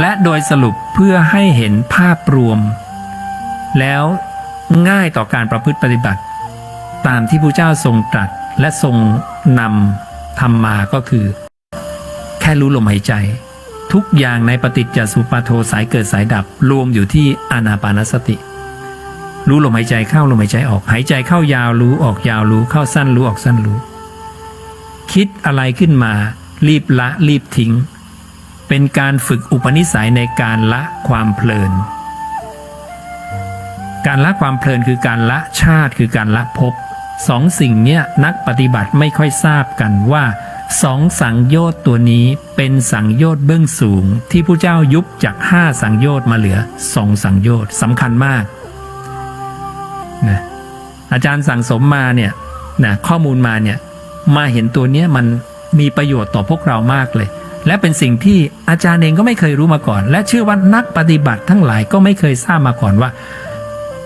และโดยสรุปเพื่อให้เห็นภาพรวม แล้วง่ายต่อการประพฤติปฏิบัติ ตามที่พระเจ้าทรงตรัสและทรงนำทำมาก็คือ แค่รู้ลมหายใจ ทุกอย่างในปฏิจจสุปาโทสายเกิดสายดับรวมอยู่ที่อานาปานสติ รู้ลมหายใจเข้าลมหายใจออกหายใจเข้ายาวรู้ออกยาวรู้เข้าสั้นรู้ออกสั้นรู้ คิดอะไรขึ้นมา รีบละรีบทิ้ง เป็นการฝึกอุปนิสัยในการละความเพลิน การละความเพลินคือการละชาติคือการละภพสองสิ่งเนี้ยนักปฏิบัติไม่ค่อยทราบกันว่าสองสังโยชน์ตัวนี้เป็นสังโยชน์เบื้องสูง ที่ผู้เจ้ายุบจากห้าสังโยชน์มาเหลือสองสังโยชน์สำคัญมากนะอาจารย์สั่งสมมาเนี่ยนะข้อมูลมาเนี่ยมาเห็นตัวเนี้ยมันมีประโยชน์ต่อพวกเรามากเลย และเป็นสิ่งที่อาจารย์เองก็ไม่เคยรู้มาก่อน และเชื่อว่านักปฏิบัติทั้งหลายก็ไม่เคยทราบมาก่อนว่า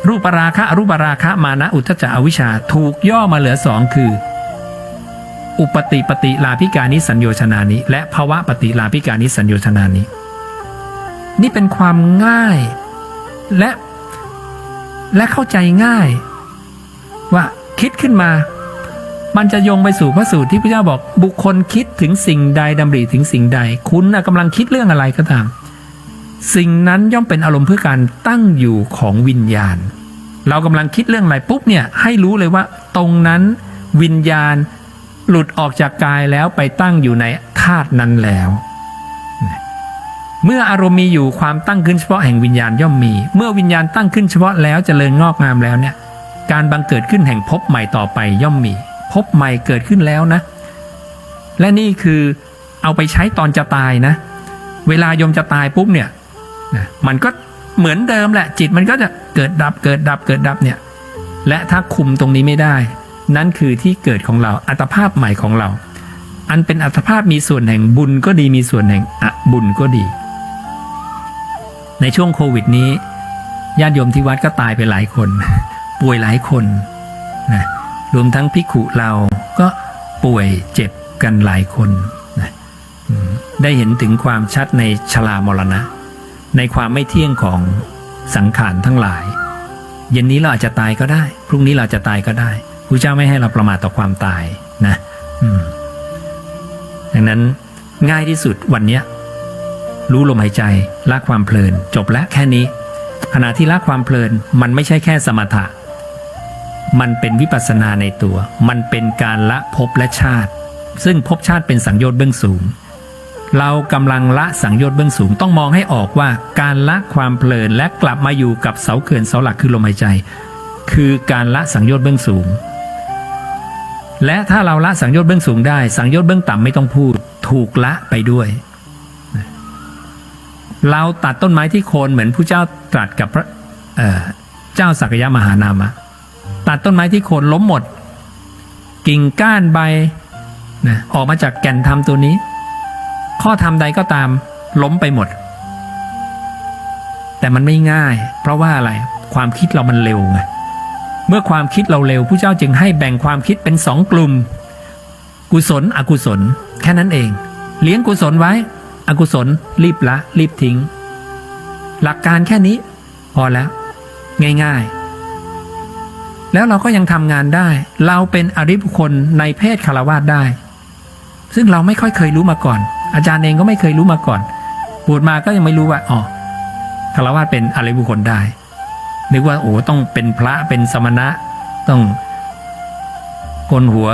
รูปราคะอรูปราคะมานะอุทจจะอวิชชาถูกย่อมาเหลือสองคือ อุปติปฏิลาภิกานิสัญโยชนานิและภาวะปฏิลาภิกานิสัญโยชนานินี่เป็นความง่ายและและเข้าใจง่าย ว่าคิดขึ้นมา มันจะโยงไปสู่พระสูตรที่พระเจ้าบอกบุคคลคิดถึงสิ่งใดดำริถึงสิ่งใด คุณนะกำลังคิดเรื่องอะไรก็ตาม สิ่งนั้นย่อมเป็นอารมณ์เพื่อการตั้งอยู่ของวิญญาณ เรากำลังคิดเรื่องอะไรปุ๊บเนี่ยให้รู้เลยว่าตรงนั้นวิญญาณหลุดออกจากกายแล้วไปตั้งอยู่ในธาตุนั้นแล้ว เมื่ออารมณ์มีอยู่ความตั้งขึ้นเฉพาะแห่งวิญญาณย่อมมี เมื่อวิญญาณตั้งขึ้นเฉพาะแล้วเจริญงอกงามแล้วเนี่ยการบังเกิดขึ้นแห่งภพใหม่ต่อไปย่อมมี ภพใหม่เกิดขึ้นแล้วนะ และนี่คือเอาไปใช้ตอนจะตายนะ เวลายมจะตายปุ๊บเนี่ยมันก็เหมือนเดิมแหละ จิตมันก็จะเกิดดับเกิดดับเกิดดับเนี่ย และถ้าคุมตรงนี้ไม่ได้ นั่นคือที่เกิดของเราอัตภาพใหม่ของเรา อันเป็นอัตภาพมีส่วนแห่งบุญก็ดีมีส่วนแห่งอบุญก็ดี ในช่วงโควิดนี้ญาติโยมที่วัดก็ตายไปหลายคน ป่วยหลายคนนะ รวมทั้งพิกขุเราก็ป่วยเจ็บกันหลายคนนะได้เห็นถึงความชัดในชรามรณะ ในความไม่เที่ยงของสังขารทั้งหลาย เย็นนี้เราอาจจะตายก็ได้ พรุ่งนี้เราจะตายก็ได้พระเจ้าไม่ให้เราประมาทต่อความตายนะดังนั้นง่ายที่สุดวันนี้รู้ลมหายใจละความเพลิน จบแล้วแค่นี้ขณะที่ละความเพลินมันไม่ใช่แค่สมถะ มันเป็นวิปัสสนาในตัว มันเป็นการละภพและชาติ ซึ่งภพชาติเป็นสังโยชน์เบื้องสูง เรากำลังละสังโยชน์เบื้องสูงต้องมองให้ออกว่าการละความเพลินและกลับมาอยู่กับเสาเขื่อนเสาหลักคือลมหายใจ คือการละสังโยชน์เบื้องสูง และถ้าเราละสังโยชน์เบื้องสูงได้ สังโยชน์เบื้องต่ำไม่ต้องพูด ถูกละไปด้วยเราตัดต้นไม้ที่โคนเหมือนผู้เจ้าตรัสกับพระเเจ้าสักยะมหานามะ ตัดต้นไม้ที่โคนล้มหมด กิ่งก้านใบนะออกมาจากแก่นธรรมตัวนี้ ข้อธรรมใดก็ตามล้มไปหมด แต่มันไม่ง่าย เพราะว่าอะไรความคิดเรามันเร็วไงเมื่อความคิดเราเร็วผู้เจ้าจึงให้แบ่งความคิดเป็นสองกลุ่ม กุศล อกุศล แค่นั้นเอง เลี้ยงกุศลไว้ อกุศล รีบละ รีบทิ้ง หลักการแค่นี้ พอแล้ว ง่าย ๆ แล้วเราก็ยังทำงานได้ เราเป็นอริบุคคลในเพศคารวาสได้ ซึ่งเราไม่ค่อยเคยรู้มาก่อน อาจารย์เองก็ไม่เคยรู้มาก่อนบวชมาก็ยังไม่รู้ว่าอ๋อคารวาสเป็นอริบุคคลได้ นึกว่าโอ้ต้องเป็นพระเป็นสมณะ ต้องโกนหัว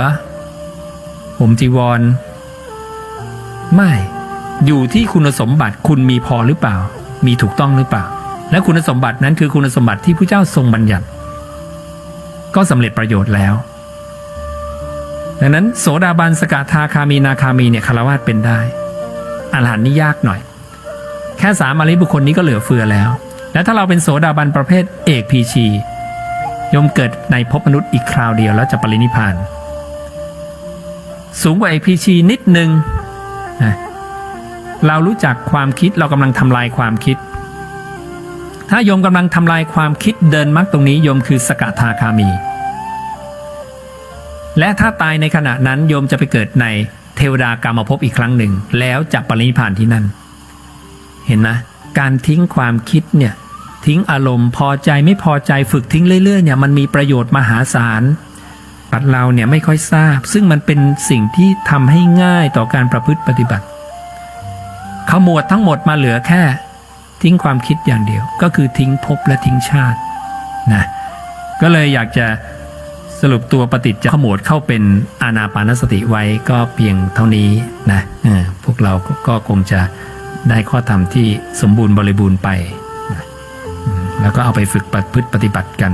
ผมจีวร ไม่อยู่ที่คุณสมบัติคุณมีพอหรือเปล่า มีถูกต้องหรือเปล่า และคุณสมบัตินั้นคือคุณสมบัติที่พระเจ้าทรงบัญญัติ ก็สำเร็จประโยชน์แล้ว ดังนั้นโสดาบันสกทาคามีนาคามีเนี่ยคารวาสเป็นได้อรหันต์นี่ยากหน่อย แค่สามอริบุคคลนี้ก็เหลือเฟือแล้ว และถ้าเราเป็นโสดาบันประเภทเอกพีชียมเกิดในภพมนุษย์อีกคราวเดียวแล้วจะปรินิพาน สูงกว่าเอกพีชีนิดนึงนะเรารู้จักความคิดเรากำลังทำลายความคิด ถ้าโยมกำลังทำลายความคิดเดินมรรคตรงนี้โยมคือสกทาคามี และถ้าตายในขณะนั้นโยมจะไปเกิดในเทวดากรรมภพอีกครั้งหนึ่ง แล้วจะปรินิพพานที่นั่น เห็นนะ การทิ้งความคิดเนี่ยทิ้งอารมณ์พอใจไม่พอใจฝึกทิ้งเรื่อยๆเนี่ยมันมีประโยชน์มหาศาลปัดเราเนี่ยไม่ค่อยทราบ ซึ่งมันเป็นสิ่งที่ทำให้ง่ายต่อการประพฤติปฏิบัติ ขมวดทั้งหมดมาเหลือแค่ ทิ้งความคิดอย่างเดียว ก็คือทิ้งภพและทิ้งชาตินะก็เลยอยากจะสรุปตัวปฏิจจขมวดเข้าเป็นอานาปานสติไว้ก็เพียงเท่านี้นะเออพวกเราก็คงจะได้ข้อธรรมที่สมบูรณ์บริบูรณ์ไปนะแล้วก็เอาไปฝึกปฏิบัติกัน